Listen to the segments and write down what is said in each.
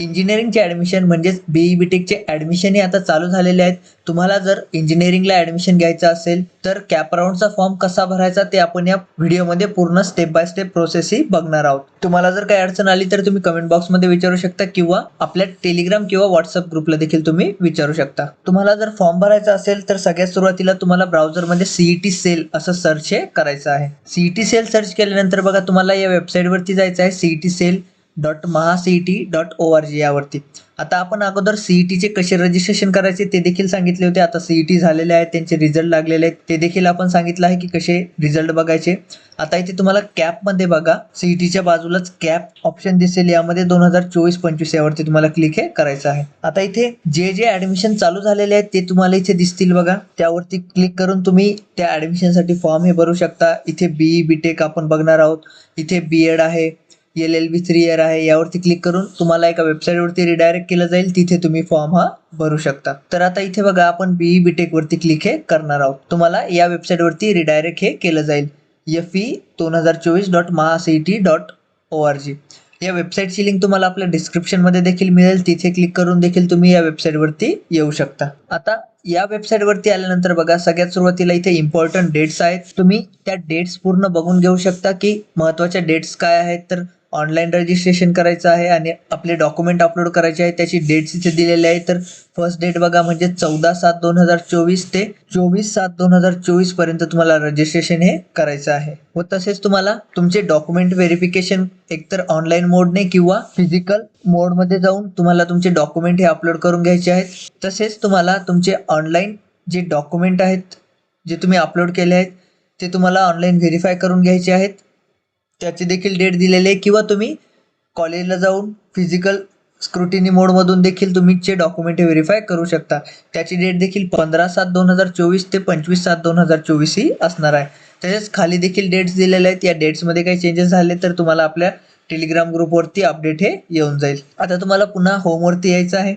इंजिनिअरिंगचे admission म्हणजेच B E B टेकचे ॲडमिशनही आता चालू झालेले आहेत. तुम्हाला जर इंजिनिअरिंगला ॲडमिशन घ्यायचं असेल तर कॅप राऊंडचा फॉर्म कसा भरायचा ते आपण या व्हिडिओमध्ये पूर्ण स्टेप बाय स्टेप प्रोसेसही बघणार आहोत. तुम्हाला जर काही अडचण आली तर तुम्ही कमेंट बॉक्समध्ये विचारू शकता किंवा आपल्या टेलिग्राम किंवा व्हॉट्सअप ग्रुपला देखील तुम्ही विचारू शकता. तुम्हाला जर फॉर्म भरायचा असेल तर सगळ्यात सुरुवातीला तुम्हाला ब्राउझरमध्ये सीईटी सेल असं सर्च हे करायचं आहे. सीईटी सेल सर्च केल्यानंतर बघा तुम्हाला या वेबसाईटवरती जायचं आहे. CET cell dot MahaCET dot O R G यावरती. आता आपण अगोदर ई टीचे कसे रजिस्ट्रेशन करायचे ते देखील सांगितले होते. आता ई टी झालेले आहेत त्यांचे रिझल्ट लागलेले आहेत. ते देखील आपण सांगितलं आहे की कसे रिझल्ट बघायचे. आता इथे तुम्हाला कॅपमध्ये बघा. ई टीच्या बाजूलाच कॅप ऑप्शन दिसेल. यामध्ये दोन हजार चोवीस पंचवीस यावरती तुम्हाला क्लिक हे करायचं आहे. आता इथे जे जे ॲडमिशन चालू झालेले आहेत ते तुम्हाला इथे दिसतील बघा. त्यावरती क्लिक करून तुम्ही त्या ॲडमिशनसाठी फॉर्म हे भरू शकता. इथे बी बी टेक आपण बघणार आहोत. इथे बी एड आहे. L L B three year आहे यावरती क्लिक करून तुम्हाला एका वेबसाईटवरती रिडायरेक्ट केलं जाईल तिथे तुम्ही फॉर्म हा भरू शकता. तर आता इथे बघा आपण बीई बी टेक वरती क्लिक हे करणार आहोत. तुम्हाला या वेबसाईटवरती रिडायरेक्ट हे केलं जाईल. एफ ई दोन हजार चोवीस dot MahaCET dot O R G या वेबसाईटची लिंक तुम्हाला आपल्या डिस्क्रिप्शनमध्ये देखील मिळेल. तिथे क्लिक करून देखील तुम्ही या वेबसाईटवरती येऊ शकता. आता या वेबसाईटवरती आल्यानंतर बघा सगळ्यात सुरुवातीला इथे इम्पॉर्टंट डेट्स आहेत. तुम्ही त्या डेट्स पूर्ण बघून घेऊ शकता की महत्त्वाच्या डेट्स काय आहेत. तर ऑनलाईन रजिस्ट्रेशन करायचं आहे आणि आपले डॉक्युमेंट अपलोड करायचे आहे त्याची डेट्स इथे दिलेली आहे. तर फर्स्ट डेट बघा म्हणजे चौदा सात दोन हजार चोवीस ते चोवीस सात दोन हजार चोवीसपर्यंत तुम्हाला रजिस्ट्रेशन हे करायचं आहे. व तसेच तुम्हाला तुमचे डॉक्युमेंट व्हेरिफिकेशन एकतर ऑनलाईन मोडने किंवा फिजिकल मोडमध्ये जाऊन तुम्हाला तुमचे डॉक्युमेंट हे अपलोड करून घ्यायचे आहेत. तसेच तुम्हाला तुमचे ऑनलाईन जे डॉक्युमेंट आहेत जे तुम्ही अपलोड केले आहेत ते तुम्हाला ऑनलाईन व्हेरीफाय करून घ्यायचे आहेत. त्याची देखील डेट दिलेली आहे. किंवा तुम्ही कॉलेजला जाऊन फिजिकल स्क्रुटिनी मोडमधून देखील तुम्हीचे डॉक्युमेंट व्हेरीफाय करू शकता. त्याची डेट देखील पंधरा सात दोन हजार चोवीस ते पंचवीस सात दोन हजार चोवीस ही असणार आहे. तसेच खाली देखील डेट्स दिलेल्या आहेत. या डेट्समध्ये काही चेंजेस झाले तर तुम्हाला आपल्या टेलिग्राम ग्रुपवरती अपडेट हे येऊन जाईल. आता तुम्हाला पुन्हा होमवरती यायचं आहे.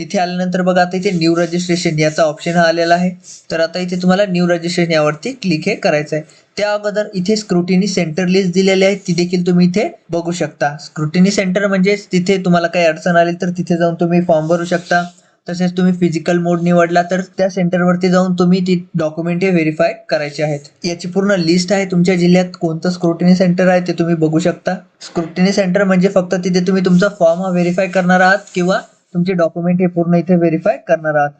इथे आल्यानंतर बघा आता इथे न्यू रजिस्ट्रेशन याचा ऑप्शन हा आलेला आहे. तर आता इथे तुम्हाला न्यू रजिस्ट्रेशन यावरती क्लिक हे करायचं आहे त्या अगोदर इथे स्क्रुटिनी सेंटर लिस्ट दिलेली आहे. ती देखील तुम्ही इथे बघू शकता. स्क्रुटिनी सेंटर म्हणजेच तिथे तुम्हाला काही अडचण आली तर तिथे जाऊन तुम्ही फॉर्म भरू शकता. तसेच तुम्ही फिजिकल मोड निवडला तर त्या सेंटरवरती जाऊन तुम्ही ती डॉक्युमेंट हे व्हेरीफाय करायचे आहेत. याची पूर्ण लिस्ट आहे. तुमच्या जिल्ह्यात कोणतं स्क्रुटिनी सेंटर आहे ते तुम्ही बघू शकता. स्क्रुटिनी सेंटर म्हणजे फक्त तिथे तुम्ही तुमचा फॉर्म हा व्हेरीफाय करणार आहात किंवा तुमचे डॉक्युमेंट हे पूर्ण इथे व्हेरीफाय करणार आहात.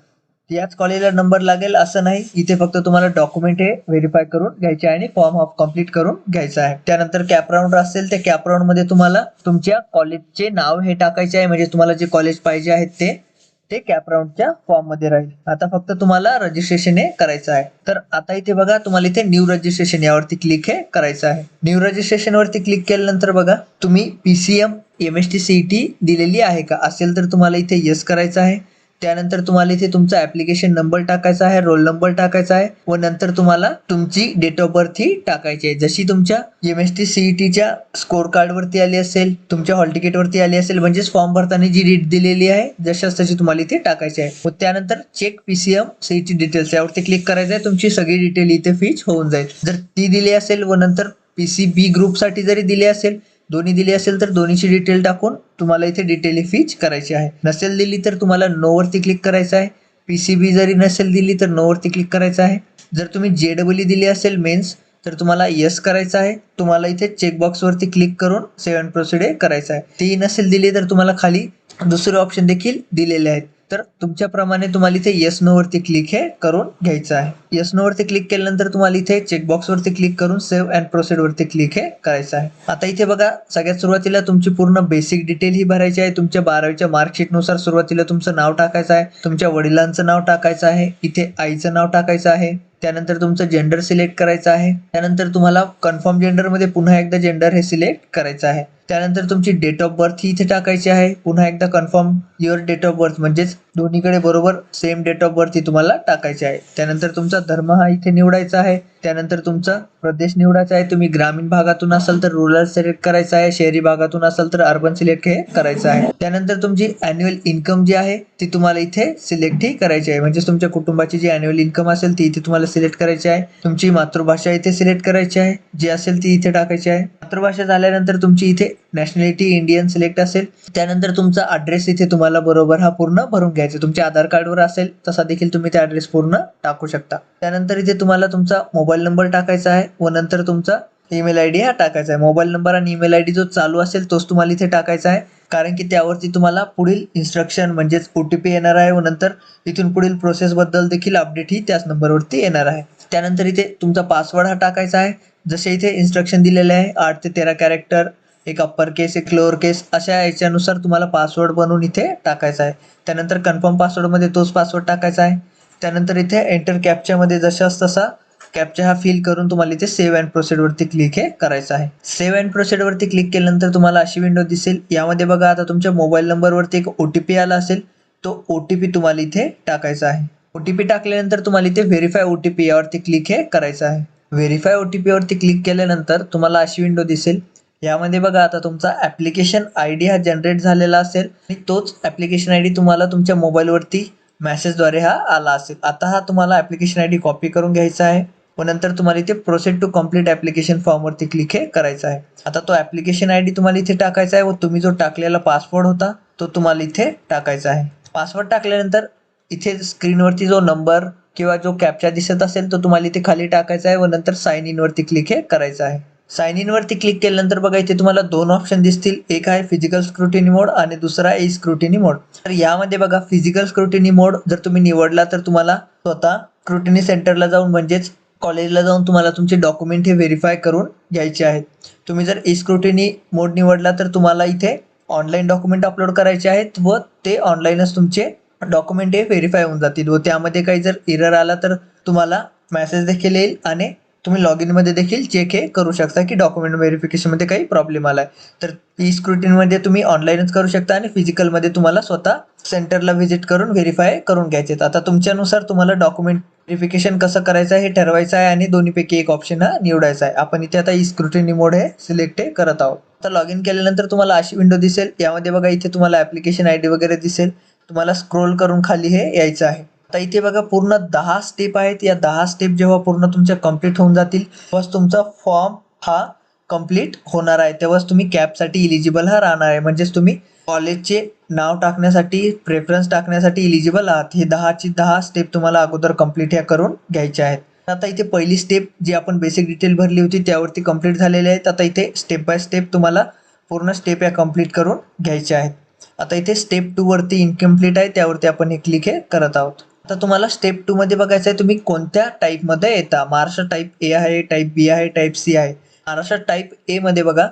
याच कॉलेजला नंबर लागेल असं नाही. इथे फक्त तुम्हाला डॉक्युमेंट हे व्हेरीफाय करून घ्यायचे आहे आणि फॉर्म ऑफ कंप्लीट करून घ्यायचा आहे. त्यानंतर कॅपराऊंड असेल त्या कॅपराऊंडमध्ये तुम्हाला तुमच्या कॉलेजचे नाव हे टाकायचे आहे. म्हणजे तुम्हाला जे कॉलेज पाहिजे आहेत ते. ते कॅप राऊंडच्या फॉर्ममध्ये राहील. आता फक्त तुम्हाला रजिस्ट्रेशन हे करायचं आहे. तर आता इथे बघा तुम्हाला इथे न्यू रजिस्ट्रेशन यावरती क्लिक हे करायचं आहे. न्यू रजिस्ट्रेशन वरती क्लिक केल्यानंतर बघा तुम्ही PCM M S T C T दिलेली आहे का? असेल तर तुम्हाला इथे येस करायचं आहे. त्यानंतर तुम्हाला इथे तुमचा ऍप्लिकेशन नंबर टाकायचा आहे रोल नंबर टाकायचा आहे व नंतर तुम्हाला तुमची डेट ऑफ बर्थ ही टाकायची आहे. जशी तुमच्या एम एस टी सीईटीच्या स्कोर कार्ड वरती आली असेल तुमच्या हॉल तिकीट वरती आली असेल म्हणजेच फॉर्म भरताना जी डेट दिलेली आहे जशाच तशी तुम्हाला इथे टाकायची आहे. व त्यानंतर चेक पीसीएम सीईटी डिटेल्स यावरती क्लिक करायचं आहे तुमची सगळी डिटेल इथे फिच होऊन जाईल. जर ती दिली असेल व नंतर पीसी बी ग्रुपसाठी जरी दिली असेल दोन्ही दिली असेल तर दोन्हीची डिटेल टाकून तुम्हाला इथे डिटेल फीच करायची आहे. नसेल दिली तर तुम्हाला नोवरती क्लिक करायचं आहे. पी सी बी जरी नसेल दिली तर नोवरती क्लिक करायचं आहे. जर तुम्ही जे डबल दिली असेल मेन्स तर तुम्हाला येस करायचं आहे. तुम्हाला इथे चेकबॉक्सवरती क्लिक करून सेवन प्रोसिडे करायचं आहे. ती नसेल दिली तर तुम्हाला खाली दुसरे ऑप्शन देखील दिलेले आहेत. तर तुमच्याप्रमाणे तुम्हाला इथे येस नो वरती क्लिक हे करून घ्यायचं आहे. येस नो वरती क्लिक केल्यानंतर तुम्हाला इथे चेकबॉक्स वरती क्लिक करून सेव्ह अँड प्रोसेड वरती क्लिक हे करायचं आहे. आता इथे बघा सगळ्यात सुरुवातीला तुमची पूर्ण बेसिक डिटेल ही भरायची आहे. तुमच्या बारावीच्या मार्कशीटनुसार सुरुवातीला तुमचं नाव टाकायचं आहे. तुमच्या वडिलांचं नाव टाकायचं आहे. इथे आईचं नाव टाकायचं आहे. त्यानंतर तुमचं जेंडर सिलेक्ट करायचं आहे. त्यानंतर तुम्हाला कन्फर्म जेंडरमध्ये पुन्हा एकदा जेंडर हे सिलेक्ट करायचं आहे. त्यानंतर तुमची डेट ऑफ बर्थ ही इथे टाकायची आहे. पुन्हा एकदा confirm your date of birth म्हणजेच दोन्हीकडे बरोबर सेम डेट ऑफ बर्थ तुम्हाला टाकायचे आहे. त्यानंतर तुमचा धर्म हा इथे निवडायचा आहे. त्यानंतर तुमचा प्रदेश निवडायचा आहे. तुम्ही ग्रामीण भागातून असाल तर रुरल सिलेक्ट करायचा आहे. शहरी भागातून असाल तर अर्बन सिलेक्ट हे करायचं आहे. त्यानंतर तुमची अॅन्युअल इन्कम जी आहे ती तुम्हाला इथे सिलेक्ट ही करायची आहे. म्हणजे तुमच्या कुटुंबाची जी अॅन्युअल इन्कम असेल ती इथे तुम्हाला सिलेक्ट करायची आहे. तुमची मातृभाषा इथे सिलेक्ट करायची आहे. जी असेल ती इथे टाकायची आहे. मातृभाषा झाल्यानंतर तुमची इथे नॅशनॅलिटी इंडियन सिलेक्ट असेल. त्यानंतर तुमचा अड्रेस इथे तुम्हाला बरोबर हा पूर्ण भरून घ्यायचा तुमच्या आधार कार्डवर असेल तसा देखील तुम्ही ते ॲड्रेस पूर्ण टाकू शकता. त्यानंतर इथे तुम्हाला तुमचा मोबाईल नंबर टाकायचा आहे व नंतर तुमचा ईमेल आय डी हा टाकायचा आहे. मोबाईल नंबर आणि ईमेल आय डी जो चालू असेल तोच तुम्हाला इथे टाकायचा आहे. कारण की त्यावरती तुम्हाला पुढील इन्स्ट्रक्शन म्हणजेच ओ टी पी येणार आहे व नंतर इथून पुढील प्रोसेसबद्दल देखील अपडेट ही त्याच नंबरवरती येणार आहे. त्यानंतर इथे तुमचा पासवर्ड हा टाकायचा आहे. जसे इथे इन्स्ट्रक्शन दिलेले आहे आठ ते तेरा कॅरेक्टर एक अप्पर केस एक लोअर केस अशा याच्यानुसार तुम्हाला पासवर्ड बनवून इथे टाकायचा आहे. त्यानंतर कन्फर्म पासवर्डमध्ये तोच पासवर्ड टाकायचा आहे. त्यानंतर इथे एंटर कॅपच्यामध्ये जशाच तसा कॅपचा हा फिल करून तुम्हाला इथे सेव्ह अँड प्रोसेडवरती क्लिक हे करायचं आहे. सेव्ह अँड प्रोसेडवरती क्लिक केल्यानंतर तुम्हाला अशी विंडो दिसेल. यामध्ये बघा आता तुमच्या मोबाईल नंबरवरती एक ओ टी पी आला असेल तो ओ टी पी तुम्हाला इथे टाकायचा आहे. ओ टी पी टाकल्यानंतर तुम्हाला इथे व्हेरीफाय ओ टी पी यावरती क्लिक हे करायचं आहे. व्हेरीफाय ओ टी पीवरती क्लिक केल्यानंतर तुम्हाला अशी विंडो दिसेल. यामध्ये बघा आता तुमचा ॲप्लिकेशन आय डी हा जनरेट झालेला असेल आणि तोच ॲप्लिकेशन आय डी तुम्हाला तुमच्या मोबाईलवरती मॅसेजद्वारे हा आला असेल. आता हा तुम्हाला ॲप्लिकेशन आय डी कॉपी करून घ्यायचा आहे. व नंतर तुम्हाला इथे प्रोसेड टू कंप्लीट ॲप्लिकेशन फॉर्मवरती क्लिक हे करायचं आहे. आता तो ॲप्लिकेशन आय डी तुम्हाला इथे टाकायचा आहे व तुम्ही जो टाकलेला पासवर्ड होता तो तुम्हाला इथे टाकायचा आहे. पासवर्ड टाकल्यानंतर इथे स्क्रीनवरती जो नंबर किंवा जो कॅप्चा दिसत असेल तो तुम्हाला इथे खाली टाकायचा आहे व नंतर साईन इनवरती क्लिक हे करायचं आहे. साइन इनवरती क्लिक केल्यानंतर बघा इथे तुम्हाला दोन ऑप्शन दिसतील. एक आहे फिजिकल स्क्रुटिनी मोड आणि दुसरा आहे स्क्रुटिनी मोड तर यामध्ये बघा फिजिकल स्क्रुटिनी मोड जर तुम्ही निवडला तर तुम्हाला स्वतः स्क्रुटिनी सेंटरला जाऊन म्हणजेच कॉलेजला जाऊन तुम्हाला तुमचे डॉक्युमेंट हे व्हेरीफाय करून घ्यायचे आहेत. तुम्ही जर इस्क्रुटिनी स्क्रुटिनी मोड निवडला तर तुम्हाला इथे ऑनलाईन डॉक्युमेंट अपलोड करायचे आहेत व ते ऑनलाईनच तुमचे डॉक्युमेंट हे व्हेरीफाय होऊन जातील व त्यामध्ये काही जर इरर आला तर तुम्हाला मेसेज देखील येईल आणि तुम्ही लॉग इनमध्ये देखील चेक हे करू शकता की डॉक्युमेंट व्हेरिफिकेशनमध्ये काही प्रॉब्लेम आला आहे तर ई स्क्रुटीनमध्ये तुम्ही ऑनलाईनच करू शकता आणि फिजिकलमध्ये तुम्हाला स्वतः सेंटरला व्हिजिट करून व्हेरीफाय करून घ्यायचे आहेत. आता तुमच्यानुसार तुम्हाला डॉक्युमेंट व्हेरिफिकेशन कसं करायचं आहे हे ठरवायचं आहे आणि दोन्हीपैकी एक ऑप्शन हा निवडायचा आहे. आपण इथे आता ई स्क्रुटिनी मोड हे सिलेक्ट हे करत आहोत. आता लॉग इन केल्यानंतर तुम्हाला अशी विंडो दिसेल. यामध्ये बघा इथे तुम्हाला ॲप्लिकेशन आय डी वगैरे दिसेल. तुम्हाला स्क्रोल करून खाली हे यायचं आहे. आता इथे बघा पूर्ण दहा स्टेप आहेत. या दहा स्टेप जेव्हा पूर्ण तुमच्या कंप्लीट होऊन जातील तेव्हाच तुमचा फॉर्म हा कंप्लीट होणार आहे. तेव्हाच तुम्ही कॅबसाठी इलिजिबल हा राहणार आहे. म्हणजेच तुम्ही कॉलेजचे नाव टाकण्यासाठी प्रेफरन्स टाकण्यासाठी इलिजिबल आहात. हे दहाची दहा स्टेप तुम्हाला अगोदर कंप्लीट ह्या करून घ्यायचे आहेत. आता इथे पहिली स्टेप जी आपण बेसिक डिटेल भरली होती त्यावरती कंप्लीट झालेले आहेत. आता इथे स्टेप बाय स्टेप तुम्हाला पूर्ण स्टेप या कंप्लीट करून घ्यायच्या आहेत. आता इथे स्टेप टूवरती इनकम्प्लीट आहे. त्यावरती आपण हे क्लिक हे करत आहोत. आता तुम्हाला स्टेप टू मध्ये बघायचं आहे तुम्ही कोणत्या टाईपमध्ये येता? महाराष्ट्र टाईप ए आहे टाईप बी आहे टाईप सी आहे. महाराष्ट्र टाईप ए मध्ये बघा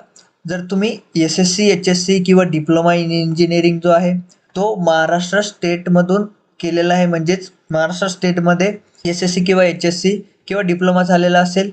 जर तुम्ही S S C H S C किंवा डिप्लोमा इन इंजिनिअरिंग जो आहे तो महाराष्ट्र स्टेटमधून केलेला आहे. म्हणजेच महाराष्ट्र स्टेटमध्ये एस एस सी किंवा एच एस सी किंवा डिप्लोमा झालेला असेल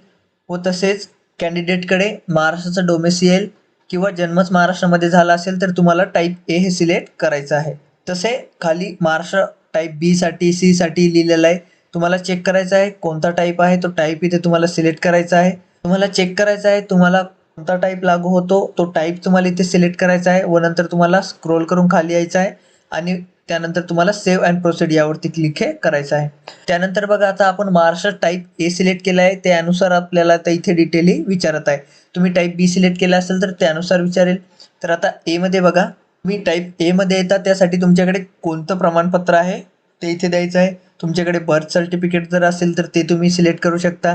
व तसेच कॅन्डिडेटकडे महाराष्ट्राचं डोमेसियल किंवा जन्मच महाराष्ट्रामध्ये झाला असेल तर तुम्हाला टाईप ए हे सिलेक्ट करायचं आहे. तसे खाली महाराष्ट्र टाईप बी साठी सी साठी लिहिलेलं आहे. तुम्हाला चेक करायचं आहे कोणता टाईप आहे तो टाईप इथे तुम्हाला सिलेक्ट करायचा आहे. तुम्हाला चेक करायचं आहे तुम्हाला कोणता टाईप लागू होतो तो टाईप तुम्हाला इथे सिलेक्ट करायचा आहे व नंतर तुम्हाला स्क्रोल करून खाली यायचं आहे आणि त्यानंतर तुम्हाला सेव्ह अँड प्रोसीड यावरती क्लिक हे करायचं आहे. त्यानंतर बघा आता आपण महाराष्ट्र टाईप ए सिलेक्ट केला आहे त्यानुसार आपल्याला आता इथे डिटेली विचारत आहे. तुम्ही टाईप बी सिलेक्ट केला असेल तर त्यानुसार विचारेल. तर आता एमध्ये बघा तुम्ही टाईप एमध्ये येता त्यासाठी तुमच्याकडे कोणतं प्रमाणपत्र आहे? ते इथे द्यायचं आहे. तुमच्याकडे बर्थ सर्टिफिकेट जर असेल तर ते तुम्ही सिलेक्ट करू शकता.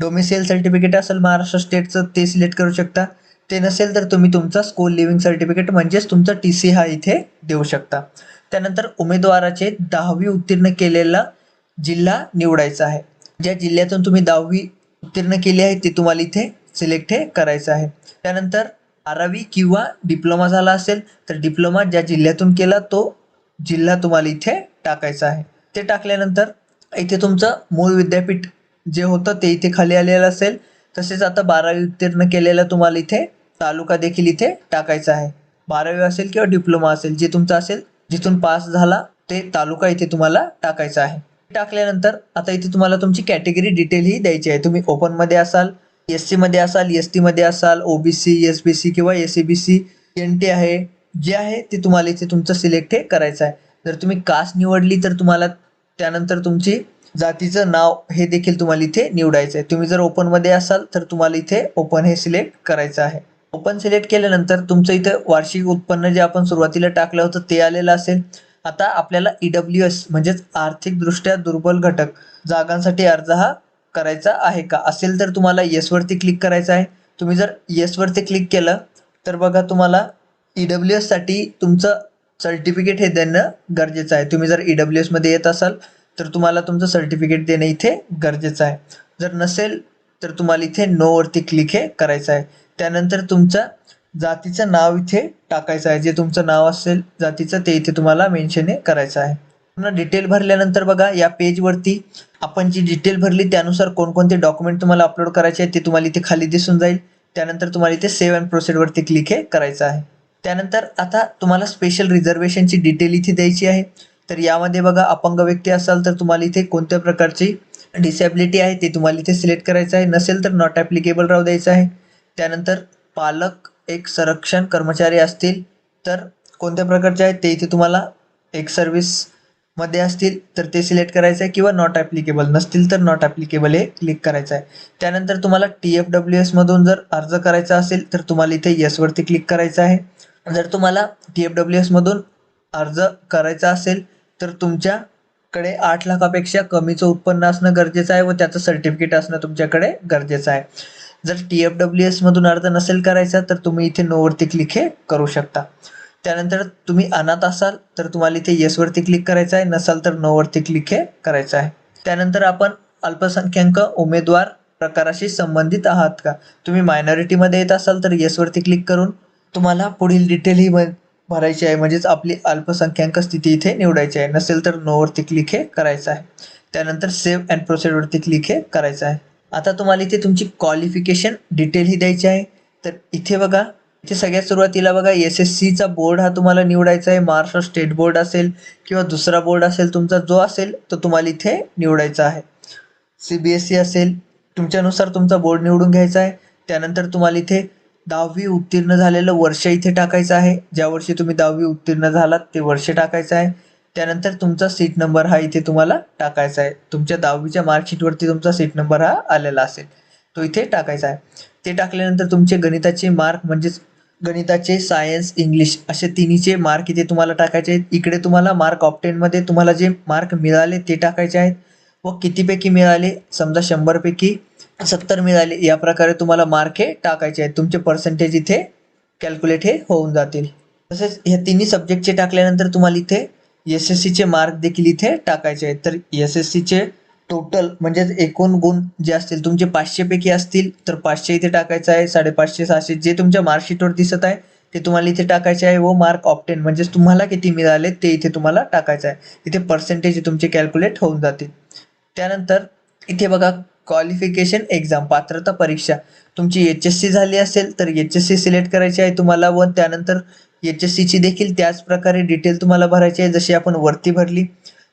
डोमिसियल सर्टिफिकेट असेल महाराष्ट्र स्टेटचं ते सिलेक्ट करू शकता. ते नसेल तर तुम्ही तुमचा स्कूल लिव्हिंग सर्टिफिकेट म्हणजेच तुमचा टी सी हा इथे देऊ शकता. त्यानंतर उमेदवाराचे दहावी उत्तीर्ण केलेला जिल्हा निवडायचा आहे. ज्या जिल्ह्यातून तुम्ही दहावी उत्तीर्ण केली आहे ते तुम्हाला इथे सिलेक्ट हे करायचं आहे. त्यानंतर बारावी किंवा डिप्लोमा झाला असेल तर डिप्लोमा ज्या जिल्ह्यातून केला तो जिल्हा तुम्हाला इथे टाकायचा आहे. ते टाकल्यानंतर इथे तुमचं मूळ विद्यापीठ जे होतं ते इथे खाली आलेलं असेल. तसेच आता बारावी उत्तीर्ण केलेलं तुम्हाला इथे तालुका देखील इथे टाकायचा आहे. बारावी असेल किंवा डिप्लोमा असेल जे तुमचं असेल जिथून पास झाला ते तालुका इथे तुम्हाला टाकायचा आहे. टाकल्यानंतर आता इथे तुम्हाला तुमची कॅटेगरी डिटेल ही द्यायची आहे. तुम्ही ओपनमध्ये असाल एस सीमध्ये असाल एस टीमध्ये असाल ओबीसी एस बी सी किंवा S B C N T आहे जे आहे ते तुम्हाला इथे तुमचं सिलेक्ट हे करायचं आहे. जर तुम्ही कास्ट निवडली तर तुम्हाला त्यानंतर तुमची जातीचं नाव हे देखील तुम्हाला इथे निवडायचं आहे. तुम्ही जर ओपनमध्ये असाल तर तुम्हाला इथे ओपन हे सिलेक्ट करायचं आहे. ओपन सिलेक्ट केल्यानंतर तुमचं इथं वार्षिक उत्पन्न जे आपण सुरुवातीला टाकलं होतं ते आलेलं असेल. आता आपल्याला ई डब्ल्यू एस म्हणजेच आर्थिकदृष्ट्या दुर्बल घटक जागांसाठी अर्ज हा करायचा आहे का? असेल तर तुम्हाला येसवरती क्लिक करायचं आहे. तुम्ही जर येसवरती क्लिक केलं तर बघा तुम्हाला ई डब्ल्यू एससाठी तुमचं सर्टिफिकेट हे देणं गरजेचं आहे. तुम्ही जर ई डब्ल्यू एसमध्ये येत असाल तर तुम्हाला तुमचं सर्टिफिकेट देणं इथे गरजेचं आहे. जर नसेल तर तुम्हाला इथे नोवरती क्लिक हे करायचं आहे. त्यानंतर तुमचं जातीचं नाव इथे टाकायचं आहे. जे तुमचं नाव असेल जातीचं ते इथे तुम्हाला मेन्शन हे करायचं आहे. पूर्ण डिटेल भरल्यानंतर बघा या पेजवरती आपण जी डिटेल भरली त्यानुसार कोणकोणते डॉक्युमेंट तुम्हाला अपलोड करायचे आहेत ते तुम्हाला इथे खाली दिसून जाईल. त्यानंतर तुम्हाला इथे सेव्ह अँड प्रोसेडवरती क्लिक हे करायचं आहे. त्यानंतर आता तुम्हाला स्पेशल रिझर्वेशनची डिटेल इथे द्यायची आहे. तर यामध्ये बघा अपंग व्यक्ती असाल तर तुम्हाला इथे कोणत्या प्रकारची डिसेबिलिटी आहे ते तुम्हाला इथे सिलेक्ट करायचं आहे. नसेल तर नॉट ॲप्लिकेबल राहू द्यायचं आहे. त्यानंतर पालक एक संरक्षण कर्मचारी असतील तर कोणत्या प्रकारचे आहेत ते इथे तुम्हाला एक मध्ये असतील तर ते सिलेक्ट करायचं आहे किंवा नॉट ॲप्लिकेबल नसतील तर नॉट ॲप्लिकेबल हे क्लिक करायचं आहे. त्यानंतर तुम्हाला टी एफ डब्ल्यू एसमधून जर अर्ज करायचा असेल तर तुम्हाला इथे येसवरती क्लिक करायचं आहे. जर तुम्हाला टी एफ डब्ल्यू एसमधून अर्ज करायचा असेल तर तुमच्याकडे आठ लाखापेक्षा कमीचं उत्पन्न असणं गरजेचं आहे व त्याचं सर्टिफिकेट असणं तुमच्याकडे गरजेचं आहे. जर टी एफ डब्ल्यू एसमधून अर्ज नसेल करायचा तर तुम्ही इथे नोवरती क्लिक हे करू शकता. त्यानंतर तुम्ही अनाथ असाल तर तुम्हाला इथे येसवरती क्लिक करायचं आहे. नसाल तर नोवरती क्लिक हे करायचं आहे. त्यानंतर आपण अल्पसंख्याक उमेदवार प्रकाराशी संबंधित आहात का? तुम्ही मायनॉरिटीमध्ये येत असाल तर येसवरती क्लिक करून तुम्हाला पुढील डिटेल ही भरायची आहे. म्हणजेच आपली अल्पसंख्याक स्थिती इथे निवडायची आहे. नसेल तर नोवरती क्लिक हे करायचं आहे. त्यानंतर सेव्ह अँड प्रोसेडवरती क्लिक हे करायचं आहे. आता तुम्हाला इथे तुमची क्वालिफिकेशन डिटेल ही द्यायची आहे. तर इथे बघा इथे सगळ्यात सुरुवातीला बघा एस एस सीचा बोर्ड हा तुम्हाला निवडायचा आहे. महाराष्ट्र स्टेट बोर्ड असेल किंवा दुसरा बोर्ड असेल तुमचा जो असेल तो तुम्हाला इथे निवडायचा आहे. सी बी एस सी असेल तुमच्यानुसार तुमचा बोर्ड निवडून घ्यायचा आहे. त्यानंतर तुम्हाला इथे दहावी उत्तीर्ण झालेलं वर्ष इथे टाकायचं आहे. ज्या वर्षी तुम्ही दहावी उत्तीर्ण झालात ते वर्ष टाकायचं आहे. त्यानंतर तुमचा सीट नंबर हा इथे तुम्हाला टाकायचा आहे. तुमच्या दहावीच्या मार्कशीटवरती तुमचा सीट नंबर हा आलेला असेल. तो इथे टाकायचा आहे. ते टाकल्यानंतर तुमचे गणिताचे मार्क म्हणजेच गणिताचे सायन्स इंग्लिश असे तिन्हीचे मार्क इथे तुम्हाला टाकायचे आहेत. इकडे तुम्हाला मार्क ऑप्टेनमध्ये तुम्हाला जे मार्क मिळाले ते टाकायचे आहेत. व कितीपैकी मिळाले? समजा शंभरपैकी सत्तर मिळाले. या प्रकारे तुम्हाला मार्क हे टाकायचे आहेत. तुमचे पर्सेंटेज इथे कॅल्क्युलेट हे होऊन जातील. तसेच ह्या तिन्ही सब्जेक्टचे टाकल्यानंतर तुम्हाला इथे एस एस सीचे मार्क देखील इथे टाकायचे आहेत. तर एस एस सीचे टोटल म्हणजेच एकूण गुण जे असतील तुमचे पाचशेपैकी असतील तर पाचशे इथे टाकायचं आहे साडेपाचशे सहाशे जे तुमच्या मार्कशीटवर दिसत आहे ते तुम्हाला इथे टाकायचे आहे व मार्क ऑप्टेन म्हणजेच तुम्हाला किती मिळाले ते इथे तुम्हाला टाकायचं आहे. इथे पर्सेंटेज तुमचे कॅल्क्युलेट होऊन जातील. त्यानंतर इथे बघा क्वालिफिकेशन एक्झाम पात्रता परीक्षा. तुमची एच एस सी झाली असेल तर एच एस सी सिलेक्ट करायची आहे तुम्हाला व त्यानंतर एच एस सीची देखील त्याच प्रकारे डिटेल तुम्हाला भरायची आहे. जशी आपण वरती भरली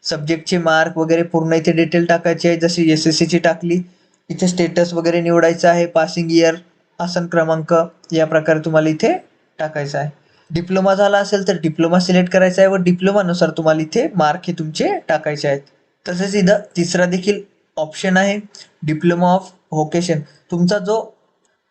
सब्जेक्टचे मार्क वगैरे पूर्ण इथे डिटेल टाकायची आहे. जशी एस एस सीची टाकली इथे स्टेटस वगैरे निवडायचं आहे. पासिंग इयर आसन क्रमांक या प्रकारे तुम्हाला इथे टाकायचं आहे. डिप्लोमा झाला असेल तर डिप्लोमा सिलेक्ट करायचा आहे व डिप्लोमानुसार तुम्हाला इथे मार्क हे तुमचे टाकायचे आहेत. तसेच इथं तिसरा देखील ऑप्शन आहे. डिप्लोमा ऑफ व्होकेशन तुमचा जो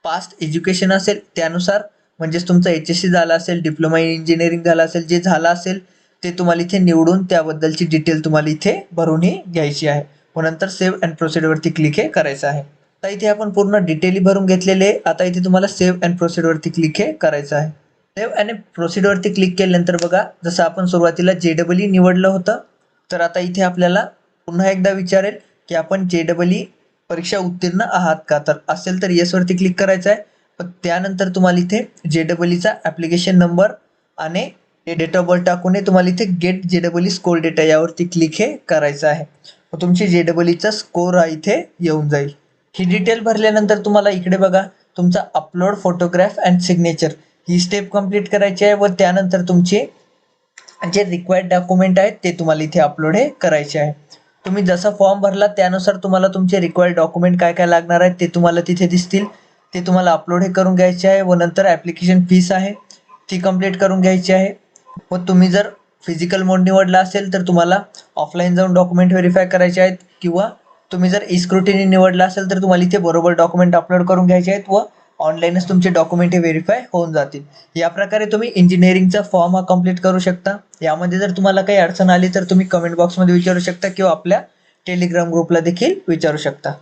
पास्ट एज्युकेशन असेल त्यानुसार म्हणजेच तुमचा एच एस सी झाला असेल डिप्लोमा इन इंजिनिअरिंग झाला असेल जे झालं असेल ते तुम्हाला इथे निवडून त्याबद्दलची डिटेल तुम्हाला इथे भरूनही घ्यायची आहे. व नंतर सेव्ह अँड प्रोसिडवरती क्लिक हे करायचं आहे. आता इथे आपण पूर्ण डिटेली भरून घेतलेले आहे. आता इथे तुम्हाला सेव्ह अँड प्रोसिडवरती क्लिक हे करायचं आहे. सेव्ह अँड प्रोसिडवरती क्लिक केल्यानंतर बघा जसं आपण सुरुवातीला जे डबल ई निवडलं होतं तर आता इथे आपल्याला पुन्हा एकदा विचारेल की आपण जे डबल ई परीक्षा उत्तीर्ण आहात का? तर असेल तर येसवरती क्लिक करायचं आहे. पण त्यानंतर तुम्हाला इथे जे डबल ईचा ॲप्लिकेशन नंबर आणि डेट ऑफ बर्थ टाकून तुम्हाला इथे get J double E score data यावरती क्लिक हे करायचं आहे. मग तुमची जे डबल ईचा स्कोर इथे येऊन जाईल. ही डिटेल भरल्यानंतर तुम्हाला इकडे बघा तुमचा अपलोड फोटोग्राफ अँड सिग्नेचर ही स्टेप कंप्लीट करायची आहे व त्यानंतर तुमचे जे रिक्वायर्ड डॉक्युमेंट आहेत ते तुम्हाला इथे अपलोड हे करायचे आहे. तुम्ही जसा फॉर्म भरला त्यानुसार तुम्हाला तुमचे रिक्वायर्ड डॉक्युमेंट काय काय लागणार आहेत ते तुम्हाला तिथे दिसतील. ते तुम्हाला अपलोड हे करून घ्यायचे आहे व नंतर ॲप्लिकेशन फीस आहे. ती कंप्लीट करून घ्यायची आहे. मग तुम्ही जर फिजिकल मोड निवडला असेल तर तुम्हाला ऑफलाईन जाऊन डॉक्युमेंट व्हेरीफाय करायचे आहेत किंवा तुम्ही जर इस्क्रुटिनी निवडला असेल तर तुम्हाला इथे बरोबर डॉक्युमेंट अपलोड करून घ्यायचे आहेत व ऑनलाईनच तुमचे डॉक्युमेंट हे व्हेरीफाय होऊन जातील. या प्रकारे तुम्ही इंजिनिअरिंगचा फॉर्म हा कंप्लीट करू शकता. यामध्ये जर तुम्हाला काही अडचण आली तर तुम्ही कमेंट बॉक्समध्ये विचारू शकता किंवा आपल्या टेलिग्राम ग्रुपला देखील विचारू शकता.